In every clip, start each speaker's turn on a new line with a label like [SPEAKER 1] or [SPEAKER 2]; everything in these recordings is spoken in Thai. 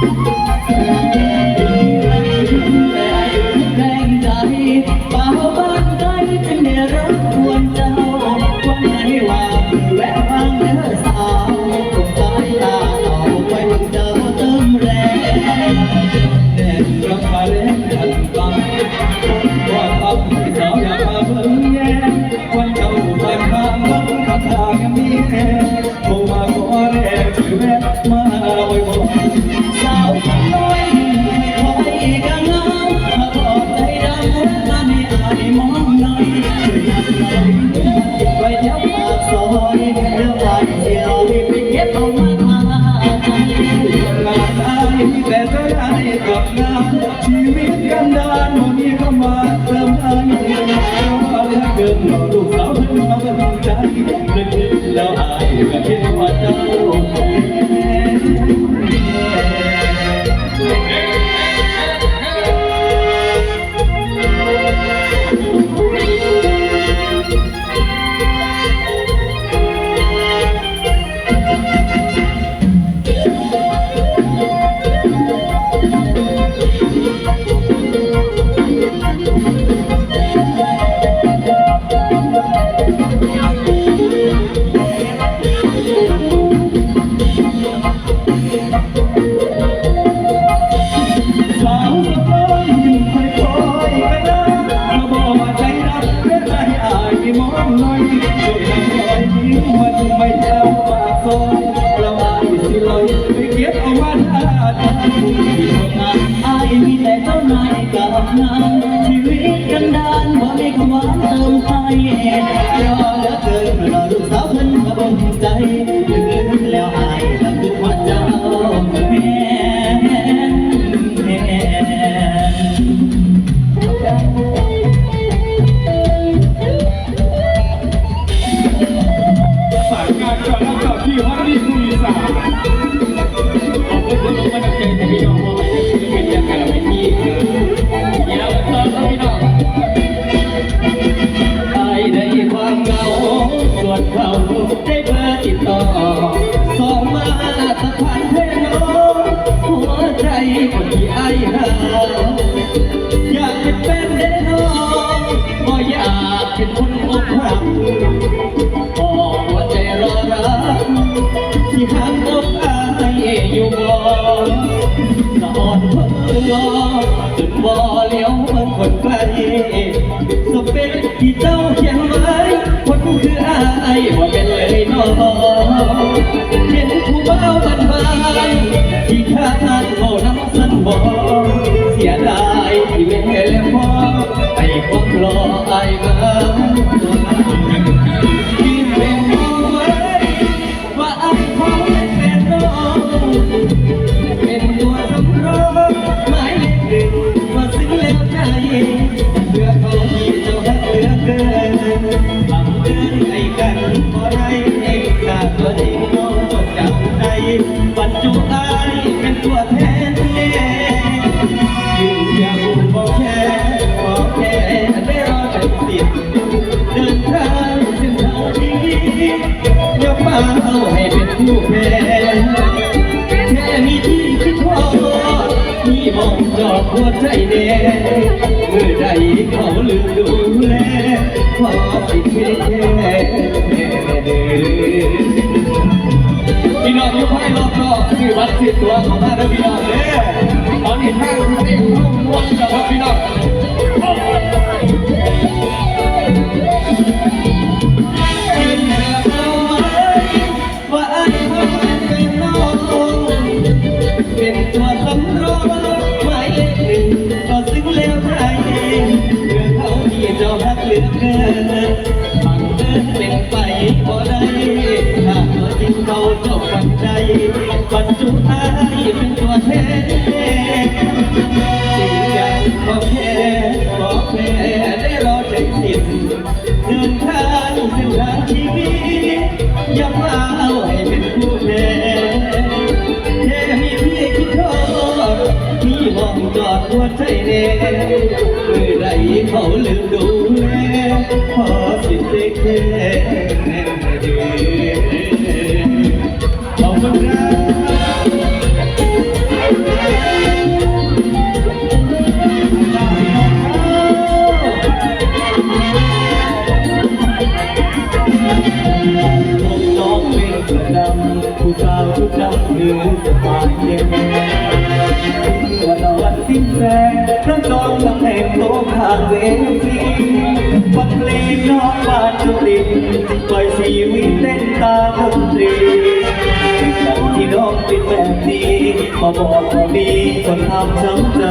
[SPEAKER 1] thank you มีแต่จะได้กลับงานชีวิตกันดานวันมีเข้ามาเริ่มให้เราว่าเหลือเกินรอลูกสาวเพิ่งมาเป็นใจเล็กๆแล้วอายก็คิด ทางที่ทำงาน
[SPEAKER 2] อายมีแต่เจ้านายกับนางชีวิตกันดานบ่มีคำหวานเติมให้รอเหลือเกินรอลูกสาวเพิ่นมาบ่มใจลืมแล้วอายละคือว่าเจ้าแม่
[SPEAKER 1] อายา
[SPEAKER 2] อยากเป็นเด้น้องก็อยากเป็นคนอกหักบอกว่าใจรอรักที่หักอกอายอยู่บ่สะอ่อนเพิ่งรอจนบ่เลี้ยวเบิ่งคนไกลสเปคที่เจ้าเขียนไว้คนคืออายบ่เป็นเลยน้องเห็นผู้เบ่าบันบานที่ข้าทานเขาน้ำสันบ่เยกมาเอาให้เป็นผู้แพ้แค่มีที่คิดทอดมีมองจอดหัวใจแน่เมื่อใดเขาลืมดูแลพอสิแค่แค่เดิน
[SPEAKER 1] พี่น้องยุคให้รอบรอบคือวัดสิบตัวของมาเด้อพี่น้องเด้อตอนนี้ทางคุณเองรุ่งรวง
[SPEAKER 2] เกินบังเอิญเป็นไปบ่ได้ถ้าตัวจริงเขาเจ้ากันใจปัจจุบันเป็นตัวแทนสิ่งใหญ่ก็แค่ก็แค่ได้รอใจสิ้นเดินทางเส้นทางชีวิตอย่ามาเอาให้เป็นผู้แพ้แค่มีพี่คิดทอดมีมองจอดหัวใจแน่เมื่อใดเขาลืมดูแล พอสิเด็กแค่แน่เดือขอบคุณครับผมน้องเป็นกระดำผู้สาวชุดดำหรือสบายเย็นว่านอนสิ้นแสงพระจอมตำแหน่งโลกทางเวที น้องบานจุลินปล่อยชีวิตเต้นตามดนตรีดังที่น้องเป็นแบบนี้มาบอกว่ามีคนทำช้ำใจ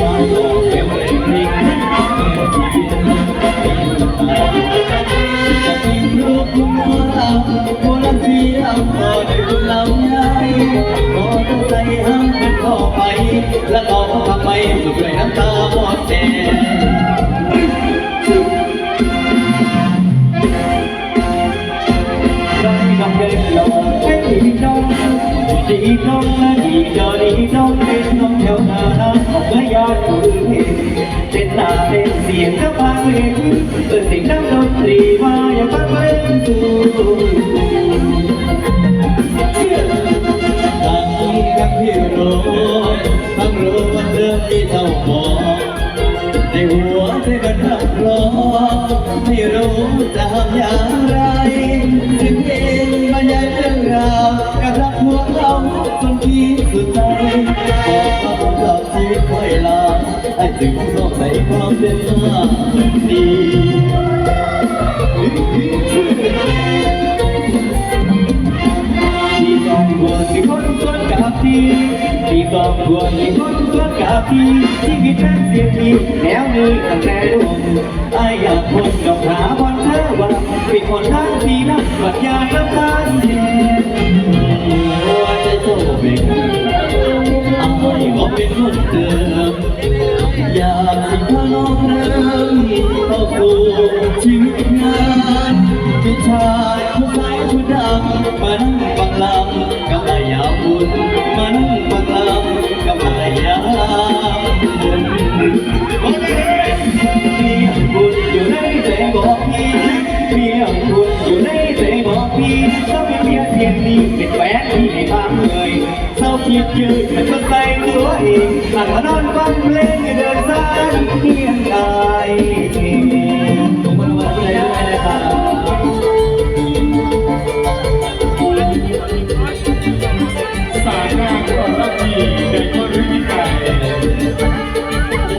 [SPEAKER 2] มาบอกแค่เพลงนี้ลูกคุณหมอลำโคลำเสียงพอด้คุณลำใหญ่พอต้องใส่และตอบทำไมสุดด้วยน้ำตาหมดแดง ดีน้องและดีจอดีน้องเป็นน้องแถวหน้าเมื่อยาถูกเห็นเป็นตาเป็นเสียงก็พาเห็นเปิดเสียงดังดนตรีมาอย่าพังเพลง หลอกชีวิตค่อยลาให้ถึงโลกในความเป็นมาดีที่สองควรที่คนควรกับที่ที่สองควรที่คนควรกับที่ชีวิตนั้นเสียทีแล้วนี้ตั้งแต่ดวงอายอยากคนกับหาวันเธอว่าเป็นคนทั้งทีนั้นบัดยาน้ำตาเย็นหัวใจโตเป็น เป็นคนเดิมอยากสิพาน้องเริ่มเข้าสู่ชีวิตงานผู้ชายผู้ชายผู้ดำมานั่งฟังลำกับนายาบุญมานั่งฟังลำกับนายาบุญเมียบุญอยู่ในใจบอกพี่เมียบุญอยู่ในใจบอกพี่ต้องมีเมียเสียงดีเป็นแฟนที่ให้ฟังเลยเศร้าคิดยืดมันก็ใส่ตัวเองหลังมานอนฟังเพลงเดินสายเพียงกาย